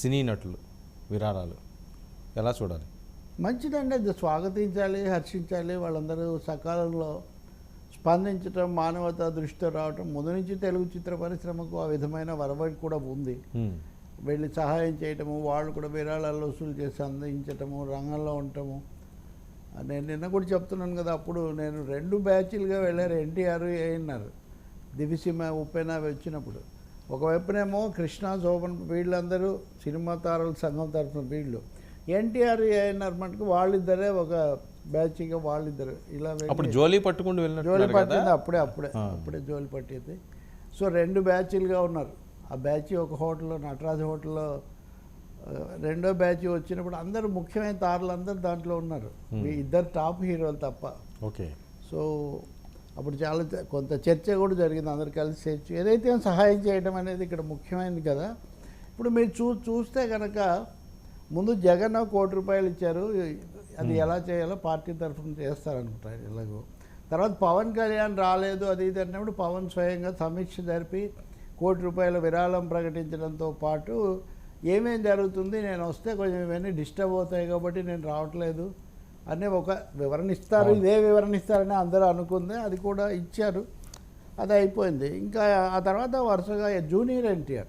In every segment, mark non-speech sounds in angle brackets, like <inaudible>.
సినీ నటులు విరాళాలు. ఎలా చూడాలి? మంచిదండి అది స్వాగతించాలి హర్షించాలి. వాళ్ళందరూ సకాలంలో స్పందించడం మానవతా దృష్టితో రావటం ముందు నుంచి తెలుగు చిత్ర పరిశ్రమకు ఆ విధమైన వరవడి కూడా ఉంది. వెళ్ళి సహాయం చేయటము వాళ్ళు కూడా విరాళాలు వసూలు చేసి అందించటము రంగంలో ఉండటము. నేను నిన్న కూడా చెప్తున్నాను కదా అప్పుడు నేను రెండు బ్యాచ్లుగా వెళ్ళారు ఎన్టీఆర్ ఏఎన్ఆర్. దివిసీమ ఉప్పెన వచ్చినప్పుడు. ఒకవైపునేమో కృష్ణ శోభన్ వీళ్ళందరూ సినిమా తారల సంఘం తరఫున వీళ్ళు. ఎన్టీఆర్ ఏఎన్ఆర్ మటుకు వాళ్ళిద్దరే ఒక బ్యాచ్గా వాళ్ళిద్దరు. ఇలా అప్పుడు జోలీ పట్టుకుంటూ జోలి వెళ్ళినట్టు కదా? పట్టింది అప్పుడే అప్పుడే. అప్పుడే జోలి పట్టింది. సో రెండు బ్యాచ్లుగా ఉన్నారు. ఆ బ్యాచ్ ఒక హోటల్లో నటరాజ హోటల్లో రెండో బ్యాచ్ వచ్చినప్పుడు అందరూ ముఖ్యమైన తారలు అందరూ దాంట్లో ఉన్నారు. ఇద్దరు టాప్ హీరోలు తప్ప. ఓకే. సో అప్పుడు చాలా కొంత చర్చ కూడా జరిగింది అందరు కలిసి చర్చ ఏదైతే సహాయం చేయడం అనేది ఇక్కడ ముఖ్యమైనది కదా. ఇప్పుడు మీరు చూ చూస్తే కనుక ముందు జగన్ కోటి రూపాయలు ఇచ్చారు అది ఎలా చేయాలో పార్టీ తరఫున చేస్తారనుకుంటారు ఎలాగో. తర్వాత పవన్ కళ్యాణ్ రాలేదు అది ఇది అన్నప్పుడు పవన్ స్వయంగా సమీక్ష జరిపి కోటి రూపాయల విరాళం ప్రకటించడంతో పాటు ఏమేం జరుగుతుంది నేను వస్తే కొంచెం ఇవన్నీ డిస్టర్బ్ అవుతాయి కాబట్టి నేను రావట్లేదు అనే ఒక వివరణ ఇస్తారు. ఇదే వివరణ ఇస్తారని అందరూ అనుకుంది. అది కూడా ఇచ్చారు. అది అయిపోయింది. ఇంకా ఆ తర్వాత వరుసగా జూనియర్ ఎన్టీఆర్.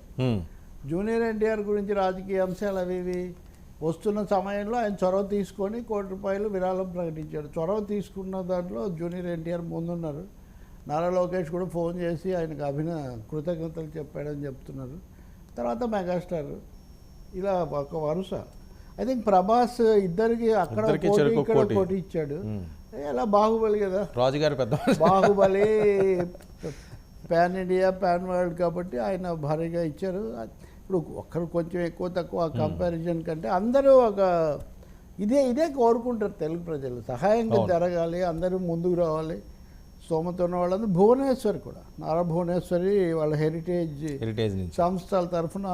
జూనియర్ ఎన్టీఆర్ గురించి రాజకీయ అంశాలు అవి ఇవి వస్తున్న సమయంలో ఆయన చొరవ తీసుకొని కోటి రూపాయలు విరాళం ప్రకటించాడు. చొరవ తీసుకున్న దాంట్లో జూనియర్ ఎన్టీఆర్ ముందున్నారు. నారా లోకేష్ కూడా ఫోన్ చేసి ఆయనకు అభిన కృతజ్ఞతలు చెప్పాడని చెప్తున్నారు. తర్వాత మెగాస్టార్. ఇలా ఒక వరుస. ఐ థింక్ ప్రభాస్ ఇద్దరికి అక్కడ కోటి ఇక్కడ. కోటి ఇచ్చాడు. ఎలా బాహుబలి కదా. రాజుగారి పెద్ద Baahubali pan India pan world కాబట్టి ఆయన భారీగా ఇచ్చారు. ఇప్పుడు ఒక్కరు కొంచెం ఎక్కువ తక్కువ కంపారిజన్ కంటే అందరూ ఒక ఇదే ఇదే కోరుకుంటారు తెలుగు ప్రజలు. సహాయంగా. జరగాలి అందరూ ముందుకు రావాలి. స్తోమత ఉన్న వాళ్ళందరూ భువనేశ్వరి కూడా. నారా భువనేశ్వరి వాళ్ళ హెరిటేజ్ హెరిటేజ్ సంస్థల తరఫున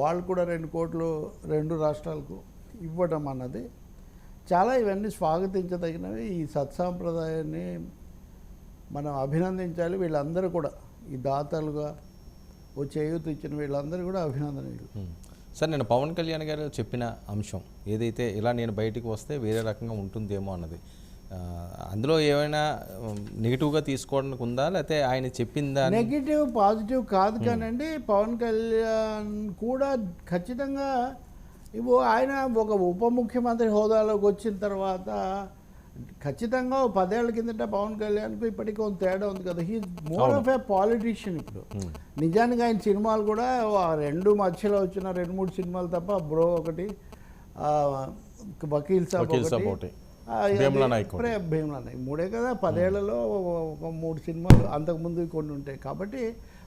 వాళ్ళు కూడా రెండు కోట్లు రెండు రాష్ట్రాలకు ఇవ్వడం అన్నది చాలా ఇవన్నీ స్వాగతించదగినవి. ఈ సత్సాంప్రదాయాన్ని మనం అభినందించాలి. వీళ్ళందరూ కూడా ఈ దాతలుగా ఓ చేయూత ఇచ్చిన వీళ్ళందరూ కూడా అభినందనీయులు. సార్ నేను పవన్ కళ్యాణ్ గారు చెప్పిన అంశం ఏదైతే ఇలా నేను బయటికి వస్తే వేరే రకంగా ఉంటుందేమో అన్నది అందులో ఏమైనా నెగిటివ్గా తీసుకోవడానికి ఉందా? లేకపోతే ఆయన చెప్పిందా నెగిటివ్ పాజిటివ్ కాదు కానండి పవన్ కళ్యాణ్ కూడా ఖచ్చితంగా ఇవ్వు. ఆయన ఒక ఉప ముఖ్యమంత్రి హోదాలోకి వచ్చిన తర్వాత ఖచ్చితంగా పదేళ్ళ కిందట పవన్ కళ్యాణ్కు ఇప్పటికీ కొంత తేడా ఉంది కదా. He more of a politician ఇప్పుడు. నిజానికి ఆయన సినిమాలు కూడా ఆ రెండు మధ్యలో వచ్చిన రెండు మూడు సినిమాలు తప్ప బ్రో ఒకటి వకీల్ సాబ్ ఒకటి భీమ్లా నాయక్ మూడే కదా. పదేళ్ళలో ఒక మూడు సినిమాలు అంతకుముందు కొన్ని ఉంటాయి. కాబట్టి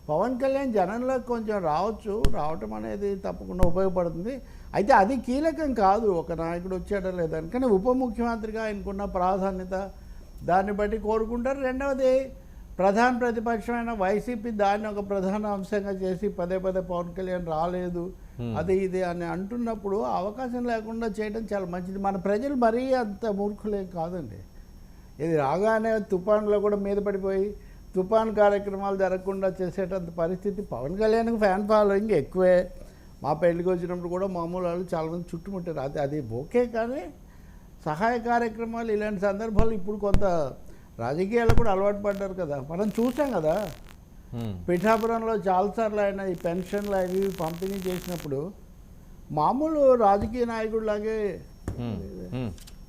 పవన్ కళ్యాణ్ జనంలోకి కొంచెం రావచ్చు రావటం అనేది తప్పకుండా ఉపయోగపడుతుంది. అయితే అది కీలకం కాదు ఒక నాయకుడు వచ్చాడో లేదని కానీ ఉప ముఖ్యమంత్రిగా ఆయనకున్న ప్రాధాన్యత దాన్ని బట్టి కోరుకుంటారు. రెండవది ప్రధాన ప్రతిపక్షమైన వైసీపీ దాన్ని ఒక ప్రధాన అంశంగా చేసి పదే పదే పవన్ కళ్యాణ్ రాలేదు అది ఇది అని అంటున్నప్పుడు అవకాశం లేకుండా చేయడం చాలా మంచిది. మన ప్రజలు మరీ అంత మూర్ఖులేం కాదండి. ఇది రాగానే తుఫాన్లో కూడా మీద పడిపోయి తుఫాన్ కార్యక్రమాలు జరగకుండా చేసేటంత పరిస్థితి పవన్ కళ్యాణ్కి ఫ్యాన్ ఫాలోయింగ్ ఎక్కువే. మా పెళ్ళికి వచ్చినప్పుడు కూడా మామూలు వాళ్ళు చాలామంది చుట్టుముట్టారు. అది అది ఓకే కానీ సహాయ కార్యక్రమాలు ఇలాంటి సందర్భాలు ఇప్పుడు కొంత రాజకీయాలు కూడా అలవాటు పడ్డారు కదా. మనం చూసాం కదా. పిఠాపురంలో చాలాసార్లు ఆయన ఈ పెన్షన్లు అవి పంపిణీ చేసినప్పుడు మామూలు రాజకీయ నాయకుడిలాగే.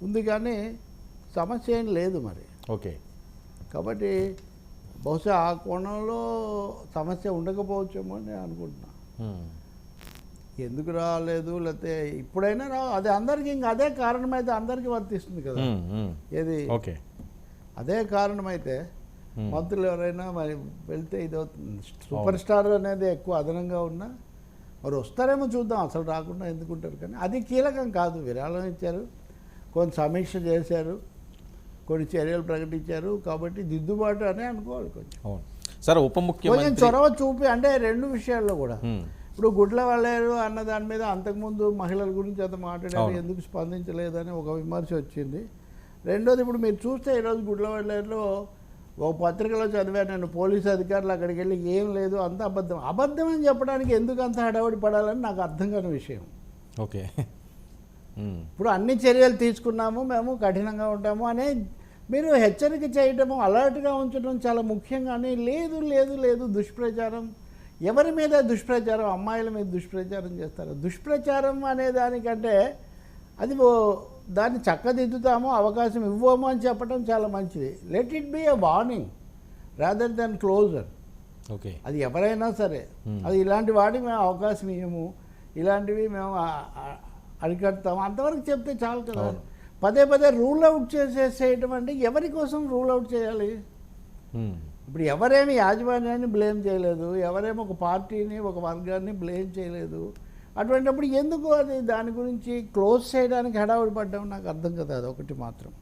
ఉంది కానీ సమస్య ఏం లేదు మరి. ఓకే. కాబట్టి బహుశా ఆ కోణంలో సమస్య ఉండకపోవచ్చేమో అని నేను అనుకుంటున్నా. ఎందుకు రాలేదు? లేకపోతే ఇప్పుడైనా రా అది అందరికీ ఇంకా అదే కారణమైతే అందరికీ వర్తిస్తుంది కదా. ఏది? అదే కారణమైతే. మంత్రులు ఎవరైనా మరి వెళ్తే ఇది సూపర్ స్టార్ అనేది ఎక్కువ అదనంగా ఉన్నా మరి వస్తారేమో చూద్దాం అసలు రాకుండా ఎందుకుంటారు కానీ అది కీలకం కాదు. విరాళం ఇచ్చారు కొంత సమీక్ష చేశారు. కొన్ని చర్యలు ప్రకటించారు కాబట్టి దిద్దుబాటు అని అనుకోవాలి కొంచెం. సార్ ఉప కొంచెం ముఖ్యమంత్రి చొరవ చూపి అంటే రెండు విషయాల్లో కూడా. ఇప్పుడు గుడ్ల వాళ్ళేరు అన్న దాని మీద అంతకుముందు మహిళల గురించి అంత మాట్లాడారు. ఎందుకు స్పందించలేదని ఒక విమర్శ వచ్చింది. రెండోది ఇప్పుడు మీరు చూస్తే ఈరోజు గుడ్ల వాళ్ళేరులో ఒక పత్రికలో చదివాను నేను పోలీసు అధికారులు అక్కడికి వెళ్ళి ఏం లేదు అంత అబద్ధం. అబద్ధం అని చెప్పడానికి ఎందుకు అంత హడావుడి పడాలని నాకు అర్థం కాని విషయం. ఓకే. ఇప్పుడు అన్ని చర్యలు తీసుకున్నాము మేము కఠినంగా ఉంటాము అనే మీరు హెచ్చరిక చేయటము అలర్ట్గా ఉంచడం చాలా ముఖ్యం కానీ లేదు లేదు లేదు దుష్ప్రచారం. ఎవరి మీద దుష్ప్రచారం? అమ్మాయిల మీద దుష్ప్రచారం చేస్తారు. దుష్ప్రచారం అనే దానికంటే అది ఓ- దాన్ని చక్కదిద్దుతాము అవకాశం ఇవ్వము అని చెప్పడం చాలా మంచిది. Let it be a warning rather than closure okay. అది ఎవరైనా సరే. అది ఇలాంటి వాటికి మేము అవకాశం ఇవ్వము ఇలాంటివి మేము అరికడతాము. అంతవరకు చెప్తే చాలు కదా. పదే పదే రూల్ అవుట్ చేసేసేయటం అంటే ఎవరి కోసం రూల్ అవుట్ చేయాలి? ఇప్పుడు ఎవరేమి యాజమాన్యాన్ని బ్లేమ్ చేయలేదు ఎవరేమి ఒక పార్టీని ఒక వర్గాన్ని బ్లేమ్ చేయలేదు అటువంటిప్పుడు ఎందుకు అది దాని గురించి క్లోజ్ చేయడానికి హడావుడి పడ్డాము నాకు అర్థం కదా అది ఒకటి మాత్రం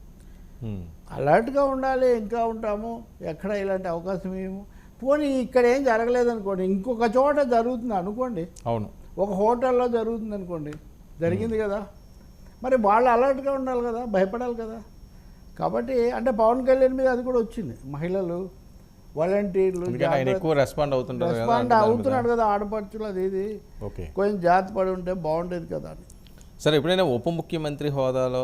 అలర్ట్గా ఉండాలి ఇంకా ఉంటాము ఎక్కడ ఇలాంటి అవకాశం ఏమో? పోనీ ఇక్కడ ఏం జరగలేదు అనుకోండి ఇంకొక చోట జరుగుతుంది అనుకోండి. అవును. ఒక హోటల్లో జరుగుతుంది అనుకోండి జరిగింది కదా? మరి వాళ్ళు అలర్ట్గా ఉండాలి కదా భయపడాలి కదా. కాబట్టి అంటే పవన్ కళ్యాణ్ మీద అది కూడా వచ్చింది. మహిళలు వాలంటీర్లు ఎక్కువ రెస్పాండ్ అవుతుంటారు రెస్పాండ్. అవుతున్నాడు కదా ఆడపడుచులు అది ఇది. ఓకే. కొంచెం జాగ్రత్త పడి ఉంటే బాగుండేది కదా అని. సరే ఎప్పుడైనా ఉప ముఖ్యమంత్రి హోదాలో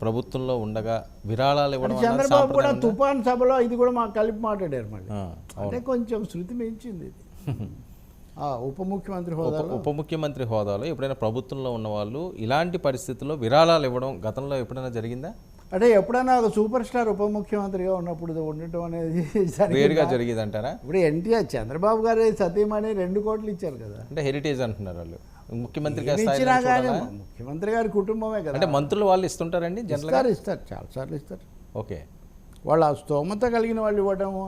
ప్రభుత్వంలో ఉండగా విరాళాలు ఇవ్వడం చంద్రబాబు కూడా? తుఫాన్ సభలో ఇది కూడా మాకు కలిపి మాట్లాడారు మళ్ళీ. అంటే కొంచెం శృతి మించింది ఇది. <laughs> ఉప ముఖ్యమంత్రి హోదాలో? ఉప ముఖ్యమంత్రి హోదాలో ఎప్పుడైనా ప్రభుత్వంలో ఉన్న వాళ్ళు ఇలాంటి పరిస్థితుల్లో విరాళాలు ఇవ్వడం గతంలో ఎప్పుడైనా జరిగిందా? అంటే ఎప్పుడైనా ఒక సూపర్ స్టార్ ఉప ముఖ్యమంత్రిగా ఉన్నప్పుడు ఉండటం అనేది? <laughs> వేరుగా జరిగేది అంటారా ఇప్పుడు ఎన్టీఆర్ చంద్రబాబు గారి సతీమణి రెండు కోట్లు ఇచ్చారు కదా. అంటే హెరిటేజ్ అంటున్నారు వాళ్ళు. ముఖ్యమంత్రి ఇచ్చినా కానీ? ముఖ్యమంత్రి గారి కుటుంబమే కదా. అంటే మంత్రులు వాళ్ళు ఇస్తుంటారండి జనరల్ ఇస్తారు ఇస్తారు చాలాసార్లు ఇస్తారు. ఓకే. వాళ్ళు ఆ స్తోమత కలిగిన వాళ్ళు ఇవ్వడము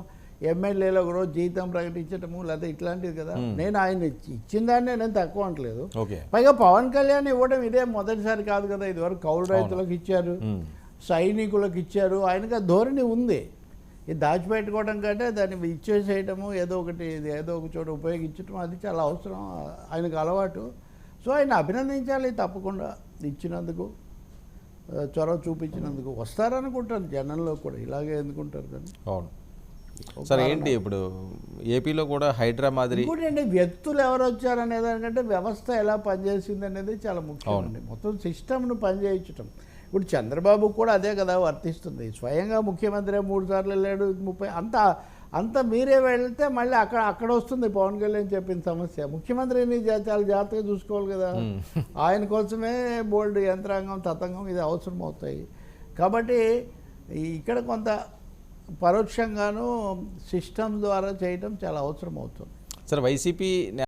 ఎమ్మెల్యేలు ఒకరోజు జీతం ప్రకటించడము లేదా ఇట్లాంటిది కదా. నేను ఆయన ఇచ్చి- ఇచ్చిన దాన్ని నేను తక్కువ అంటలేదు ఓకే. పైగా పవన్ కళ్యాణ్ ఇవ్వడం ఇదే మొదటిసారి కాదు కదా ఇదివరకు కౌలు రైతులకు ఇచ్చారు ఉమ్, సైనికులకు ఇచ్చారు ఆయనకి ఆ ధోరణి ఉంది. ఇది దాచిపెట్టుకోవడం కంటే దాన్ని ఇచ్చేసేయటము ఏదో ఒకటి ఏదో ఒక చోట ఉపయోగించడం అది చాలా అవసరం ఆయనకు అలవాటు. సో ఆయన అభినందించాలి తప్పకుండా ఇచ్చినందుకు చొరవ చూపించినందుకు. వస్తారనుకుంటాను జనంలో కూడా ఇలాగే ఎందుకుంటారు కానీ. అవును. సరే ఏంటి ఇప్పుడు ఏపీలో కూడా హైడ్రా మాదిరి అండి వ్యక్తులు ఎవరు వచ్చారనే దానికంటే వ్యవస్థ ఎలా పనిచేసింది అనేది చాలా ముఖ్యమండి మొత్తం సిస్టమ్ను పనిచేయించటం. ఇప్పుడు చంద్రబాబు కూడా అదే కదా వర్తిస్తుంది. స్వయంగా ముఖ్యమంత్రి మూడు సార్లు వెళ్ళాడు ముప్పై అంత అంత మీరే వెళ్తే మళ్ళీ అక్కడ అక్కడ వస్తుంది పవన్ కళ్యాణ్ చెప్పిన సమస్య. ముఖ్యమంత్రిని చాలా జాగ్రత్తగా చూసుకోవాలి కదా. ఆయన కోసమే బోల్డ్ యంత్రాంగం తతంగం ఇది అవసరం అవుతాయి కాబట్టి ఇక్కడ కొంత పరోక్షంగాను సిస్టమ్ ద్వారా చేయటం చాలా అవసరం అవుతుంది సార్ వైసీపీ